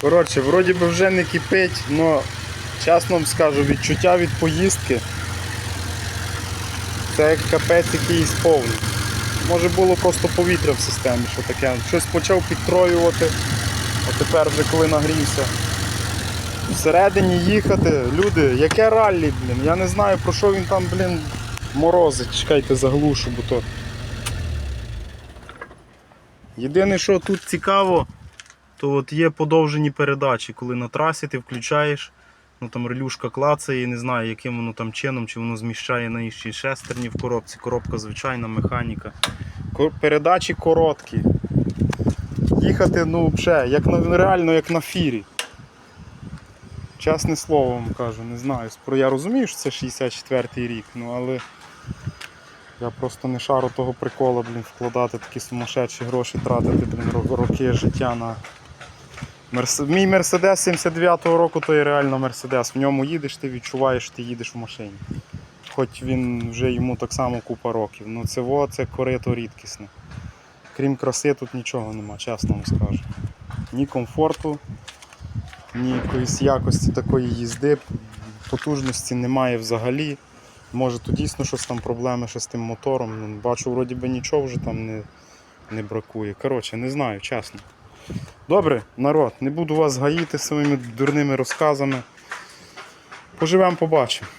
Коротше, вроді би вже не кипить, але чесно вам скажу, відчуття від поїздки це як капець якийсь повний. Може було просто повітря в системі, що таке. Щось почав підтроювати, а тепер вже коли нагрівся. Всередині їхати, люди, яке раллі, блін. Я не знаю про що він там, блін, морозить. Чекайте, заглушу, бо то. Єдине, що тут цікаво, то от є подовжені передачі, коли на трасі ти включаєш, ну там релюшка клацає, не знаю, яким воно там чином, чи воно зміщає на інші шестерні в коробці. Коробка звичайна, механіка. Передачі короткі. Їхати, ну, взагалі, як на, реально як на фірі. Чесне слово вам кажу, не знаю. Я розумію, що це 64-й рік, ну але я просто не шару того прикола, блін, вкладати такі сумасшедші гроші, тратити, блін, роки життя на. Мерс... Мій Мерседес 79-го року то є реально Мерседес. В ньому їдеш, ти відчуваєш, що ти їдеш в машині. Хоч він вже йому так само купа років. Ну це во, це корито рідкісне. Крім краси, тут нічого нема, чесно вам скажу. Ні комфорту, ні якоїсь якості такої їзди, потужності немає взагалі. Може тут дійсно щось там проблеми ще з тим мотором. Ну, бачу, вроді би нічого вже там не, не бракує. Коротше, не знаю, чесно. Добре, народ, не буду вас гаїти своїми дурними розказами. Поживемо, побачимо.